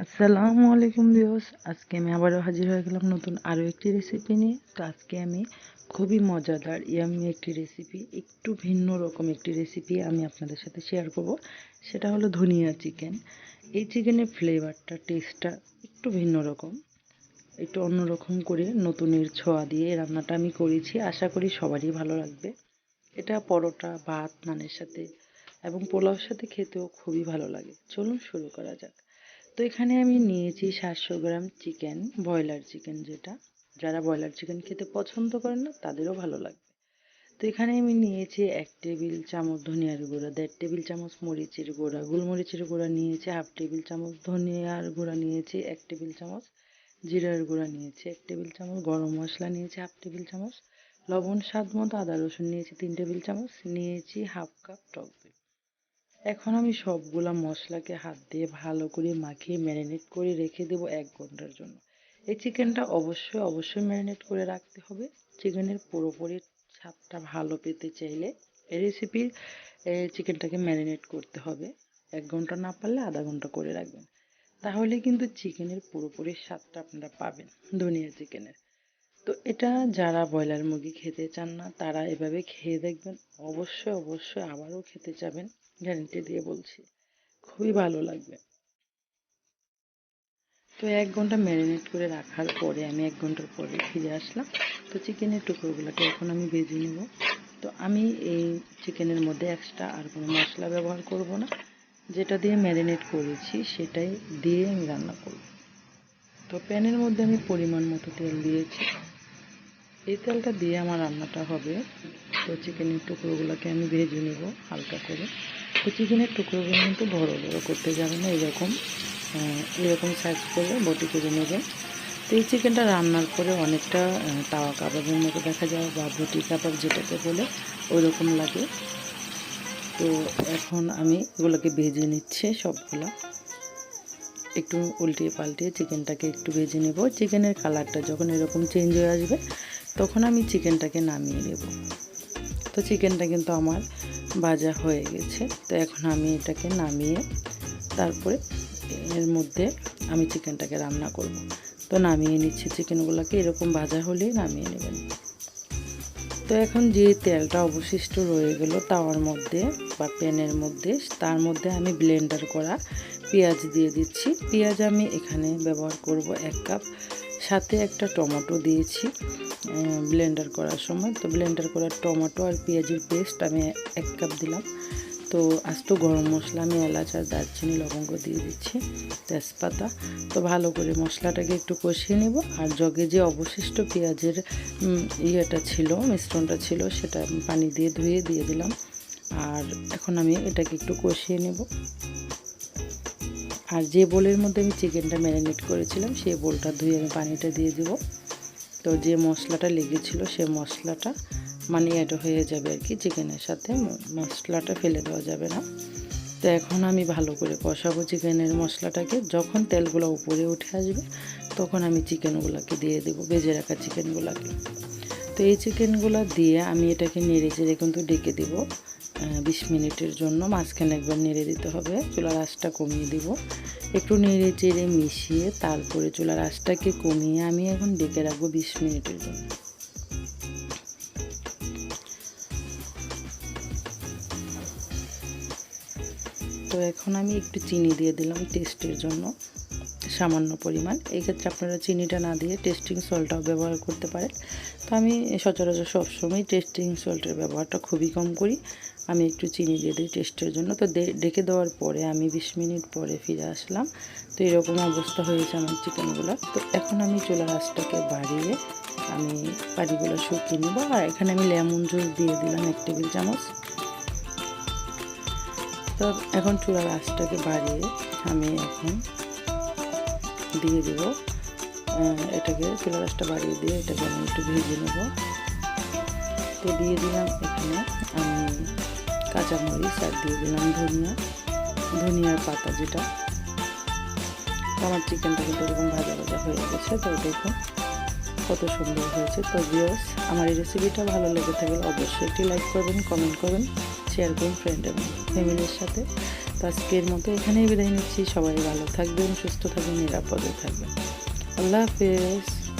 আসসালামু আলাইকুম ভিউস আজকে আমি আবারও হাজির হয়ে গেলাম নতুন আরও একটি রেসিপি নিয়ে। তো আজকে আমি খুবই মজাদার ইয়ামি একটি রেসিপি একটু ভিন্ন রকম একটি রেসিপি আমি আপনাদের সাথে শেয়ার করব। সেটা হলো ধনিয়া চিকেন এই চিকেনের ফ্লেভারটা টেস্টটা একটু ভিন্ন রকম। একটু অন্যরকম করে নতুনের ছোঁয়া দিয়ে রান্নাটা আমি করেছি। আশা করি সবারই ভালো লাগবে। এটা পরোটা, ভাত, নানের সাথে এবং পোলাওর সাথে খেতেও খুবই ভালো লাগে। চলুন শুরু করা যাক। তো এখানে আমি নিয়েছি সাতশো গ্রাম চিকেন, ব্রয়লার চিকেন যেটা। যারা ব্রয়লার চিকেন খেতে পছন্দ করেন না, তাদেরও ভালো লাগবে। তো এখানে আমি নিয়েছি এক টেবিল চামচ ধনিয়ার গুঁড়া, দেড় টেবিল চামচ মরিচের গুঁড়া, গোলমরিচের গুঁড়া নিয়েছি, হাফ টেবিল চামচ ধনিয়ার গুঁড়া নিয়েছি, এক টেবিল চামচ জিরার গুঁড়া নিয়েছি, এক টেবিল চামচ গরম মশলা নিয়েছি, হাফ টেবিল চামচ লবণ, স্বাদ মতো আদা রসুন নিয়েছি, তিন টেবিল চামচ নিয়েছি হাফ কাপ টক এখন আমি সবগুলা মশলাকে হাত দিয়ে ভালো করে মাখিয়ে ম্যারিনেট করে রেখে দেবো এক ঘণ্টার জন্য। এই চিকেনটা অবশ্যই অবশ্যই ম্যারিনেট করে রাখতে হবে। চিকেনের পুরোপুরি স্বাদটা ভালো পেতে চাইলে এই রেসিপির চিকেনটাকে ম্যারিনেট করতে হবে। এক ঘণ্টা না পারলে আধা ঘণ্টা করে রাখবেন। তাহলে কিন্তু চিকেনের পুরোপুরি স্বাদটা আপনারা পাবেন, ধনিয়া চিকেনের। তো এটা যারা ব্রয়লার মুরগি খেতে চান না, তারা এভাবে খেয়ে দেখবেন। অবশ্যই অবশ্যই আবারও খেতে চাবেন গ্যারেন্টি দিয়ে বলছি। খুবই ভালো লাগবে। তো এক ঘণ্টা ম্যারিনেট করে রাখার পরে আমি এক ঘণ্টার পরে ফিরে আসলাম। তো চিকেনের টুকরোগুলোকে এখন আমি ভেজে নেব। তো আমি এই চিকেনের মধ্যে এক্সট্রা আর কোনো মশলা ব্যবহার করব না। যেটা দিয়ে ম্যারিনেট করেছি, সেটাই দিয়ে আমি রান্না করব। তো প্যানের মধ্যে আমি পরিমাণ মতো তেল দিয়েছি। এই তেলটা দিয়ে আমার রান্নাটা হবে। তো চিকেনের টুকরোগুলোকে আমি ভেজে নেব হালকা করে। তো চিকেনের টুকরোগুলো কিন্তু বড়ো বড়ো করতে যাবে না, এরকম এরকম সাইজ করে বটি করে নেবেন তো এই চিকেনটা রান্নার পরে অনেকটা তাওয়া কাবাবের মতো দেখা যায় বা বটি কাবাব যেটাকে বলে ওই রকম লাগে। তো এখন আমি এগুলোকে ভেজে নিচ্ছে সবগুলা। একটু উল্টিয়ে পাল্টিয়ে চিকেনটাকে একটু ভেজে নেব। চিকেনের কালারটা যখন এরকম চেঞ্জ হয়ে আসবে, তখন আমি চিকেনটাকে নামিয়ে নেব। তো চিকেনটা কিন্তু আমার ভাজা হয়ে গেছে। তো এখন আমি এটাকে নামিয়ে তারপরে এর মধ্যে আমি চিকেনটাকে রান্না করব। তো নামিয়ে নিচ্ছি চিকেনগুলোকে এরকম ভাজা হলেই নামিয়ে নেবেন। তো এখন যে তেলটা অবশিষ্ট রয়ে গেল, তাওয়ার মধ্যে বা প্যানের মধ্যে, তার মধ্যে আমি ব্লেন্ডার করা পেঁয়াজ দিয়ে দিচ্ছি। পেঁয়াজ আমি এখানে ব্যবহার করব এক কাপ। সাথে একটা টমেটো দিয়েছি ব্লেন্ডার করার সময়। তো ব্লেন্ডার করার টমেটো আর পেঁয়াজের পেস্ট আমি এক কাপ দিলাম। তো আস্ত গরম মশলা আমি এলাচ আর দারচিনি, লবঙ্গ দিয়ে দিচ্ছি, তেজপাতা। তো ভালো করে মশলাটাকে একটু কষিয়ে নেব। আর জগে যে অবশিষ্ট পেঁয়াজের ইয়েটা ছিল, মিশ্রণটা ছিল, সেটা পানি দিয়ে ধুয়ে দিয়ে দিলাম। আর এখন আমি এটাকে একটু কষিয়ে নেব। আর যে বোলের মধ্যে আমি চিকেনটা ম্যারিনেট করেছিলাম, সেই বোলটা ধুয়ে আমি পানিটা দিয়ে দেবো। তো যে মশলাটা লেগেছিল, সে মশলাটা মানে অ্যাড হয়ে যাবে আর কি চিকেনের সাথে। মশলাটা ফেলে দেওয়া যাবে না। তো এখন আমি ভালো করে কষাবো চিকেনের মশলাটাকে। যখন তেলগুলো উপরে উঠে আসবে, তখন আমি চিকেনগুলোকে দিয়ে দেবো বেজে রাখা চিকেনগুলোকে। তো এই চিকেনগুলো দিয়ে আমি এটাকে নেড়ে চেড়ে কিন্তু ডেকে দেবো। বিশ মিনিটের জন্য মাঝখানে একবার নেড়ে দিতে হবে। চুলার আঁচটা কমিয়ে দিব। একটু নেড়ে চেড়ে মিশিয়ে তারপরে চুলার আঁচটাকে কমিয়ে আমি এখন ডেকে রাখব বিশ মিনিটের জন্য। তো এখন আমি একটু চিনি দিয়ে দিলাম টেস্টের জন্য। সামান্য পরিমাণ। এই ক্ষেত্রে আপনারা চিনিটা না দিয়ে টেস্টিং সল্টটাও ব্যবহার করতে পারেন। তো আমি সচরাচর সবসময় টেস্টিং সল্টের ব্যবহারটা খুবই কম করি। আমি একটু চিনি দিয়ে দিই টেস্টের জন্য। তো ডেকে দেওয়ার পরে আমি বিশ মিনিট পরে ফিরে আসলাম। তো এরকম অবস্থা হয়েছে আমার চিকেনগুলো তো এখন আমি চুলার আঁচটাকে বাড়িয়ে আমি পাড়িগুলো শুকিয়ে নেব। আর এখানে আমি লেমন জুস দিয়ে দিলাম এক টেবিল চামচ। তো এখন চুলার আঁচটাকে বাড়িয়ে আমি এখন দিয়ে দেব। এটাকে চুলার আঁচটা বাড়িয়ে দিয়ে এটাকে আমি একটু ভেজে নেব। তো দিয়ে দিলাম এখানে আমি কাঁচামরিচ আর দিয়ে দিলাম ধনিয়া। ধনিয়ার পাতা যেটা। আমার চিকেনটা কিন্তু এরকম ভাজা ভাজা হয়ে গেছে। তো দেখুন কত সুন্দর হয়েছে। তো ভিওস আমার এই রেসিপিটা ভালো লেগে থাকলে অবশ্যই একটি লাইক করবেন কমেন্ট করবেন শেয়ার করুন ফ্রেন্ড এবং ফ্যামিলির সাথে। তো আজকের মতো এখানেই বিদায় নিচ্ছি। সবাই ভালো থাকবেন, সুস্থ থাকবেন, নিরাপদে থাকবেন। আল্লাহ হাফেজ।